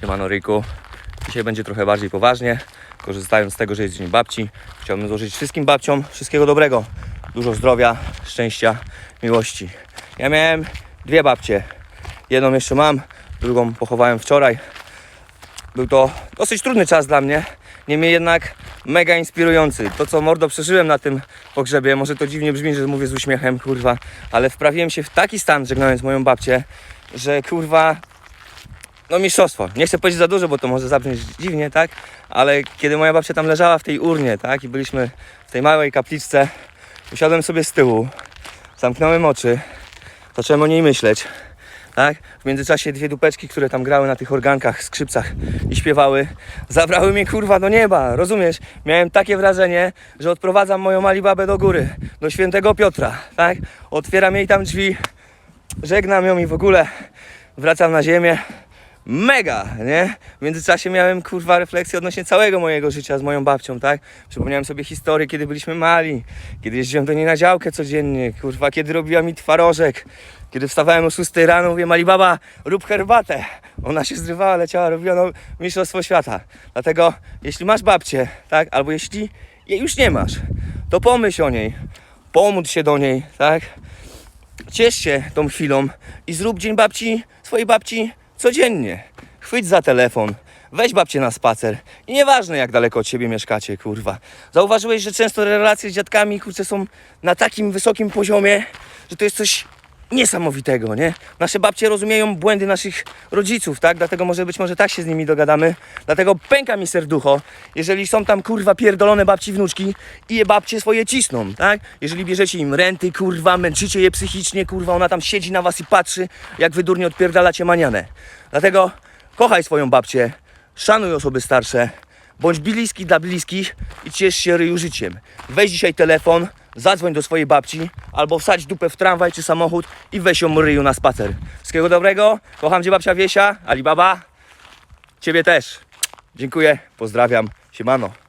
Siemano Ryku. Dzisiaj będzie trochę bardziej poważnie. Korzystając z tego, że jest Dzień Babci, chciałbym złożyć wszystkim babciom wszystkiego dobrego. Dużo zdrowia, szczęścia, miłości. Ja miałem dwie babcie. Jedną jeszcze mam, drugą pochowałem wczoraj. Był to dosyć trudny czas dla mnie, niemniej jednak mega inspirujący. To, co mordo przeżyłem na tym pogrzebie, może to dziwnie brzmi, że mówię z uśmiechem, kurwa, ale wprawiłem się w taki stan, żegnając moją babcię, że kurwa, no mistrzostwo. Nie chcę powiedzieć za dużo, bo to może zabrzmieć dziwnie, tak? Ale kiedy moja babcia tam leżała w tej urnie, tak? I byliśmy w tej małej kapliczce, usiadłem sobie z tyłu, zamknąłem oczy, zacząłem o niej myśleć, tak? W międzyczasie dwie dupeczki, które tam grały na tych organkach, skrzypcach i śpiewały, zabrały mnie kurwa do nieba, rozumiesz? Miałem takie wrażenie, że odprowadzam moją Alibabę do góry, do świętego Piotra, tak? Otwieram jej tam drzwi, żegnam ją i w ogóle wracam na ziemię. Mega, nie? W międzyczasie miałem kurwa refleksję odnośnie całego mojego życia z moją babcią, tak? Przypomniałem sobie historię, kiedy byliśmy mali, kiedy jeździłem do niej na działkę codziennie, kurwa, kiedy robiła mi twarożek, kiedy wstawałem o 6 rano, mówię, Mali baba, rób herbatę. Ona się zrywała, leciała, robiła no, mistrzostwo świata. Dlatego, jeśli masz babcię, tak? Albo jeśli jej już nie masz, to pomyśl o niej, pomódl się do niej, tak? Ciesz się tą chwilą i zrób dzień babci, swojej babci codziennie. Chwyć za telefon, weź babcię na spacer i nieważne jak daleko od siebie mieszkacie, kurwa. Zauważyłeś, że często relacje z dziadkami, kurczę, są na takim wysokim poziomie, że to jest coś niesamowitego, nie? Nasze babcie rozumieją błędy naszych rodziców, tak? Dlatego może być może tak się z nimi dogadamy. Dlatego pęka mi serducho, jeżeli są tam kurwa pierdolone babci wnuczki i je babcie swoje cisną, tak? Jeżeli bierzecie im renty, kurwa, męczycie je psychicznie, kurwa, ona tam siedzi na was i patrzy, jak wy durnie odpierdalacie manianę. Dlatego kochaj swoją babcię, szanuj osoby starsze, bądź bliski dla bliskich i ciesz się ryju życiem. Weź dzisiaj telefon, zadzwoń do swojej babci, albo wsadź dupę w tramwaj czy samochód i weź ją ryju na spacer. Wszystkiego dobrego, kocham cię babcia Wiesia, Alibaba, ciebie też. Dziękuję, pozdrawiam, siemano.